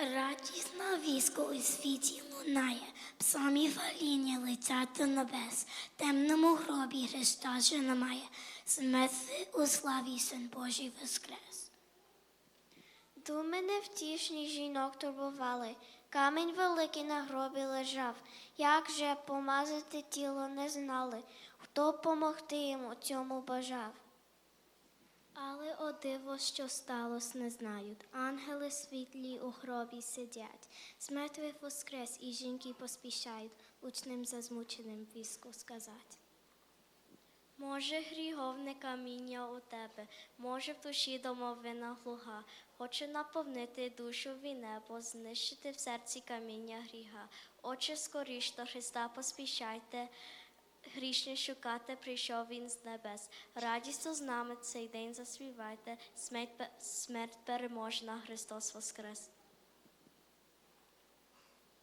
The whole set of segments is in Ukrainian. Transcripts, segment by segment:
Радісна військо у світі лунає, псамі ваління летять до небес, темному гробі Христа вже немає, смерти у славі Син Божий воскрес. Думи невтішні жінок турбували, камінь великий на гробі лежав, як же помазати тіло не знали, хто помогти йому цьому бажав. Але о диво, що сталося, не знають. Ангели світлі у гробі сидять, з воскрес і жінки поспішають учним зазмученим віску сказати. Може, гріховне каміння у тебе, може в душі домовина глуха, хоче наповнити душу в небо, знищити в серці каміння гріха. Отче, скоріш до Христа поспішайте, грішне шукати прийшов він з небес. Радістю з цей день заспівайте, смерть, смерть переможна, Христос воскрес.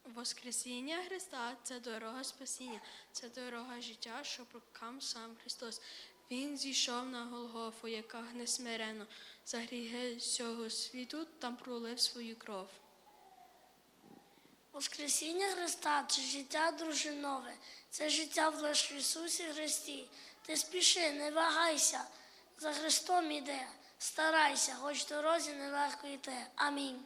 Воскресіння Христа це дорога спасіння, це дорога життя, що прокам сам Христос. Він зійшов на Голгофу, яка гне смиренно, за гріхи всього світу там пролив свою кров. Воскресіння Христа це життя дружинове, це життя в лиш Ісусі Христі. Ти спіши, не вагайся, за Христом іде, старайся, хоч дорозі нелегко йти. Амінь.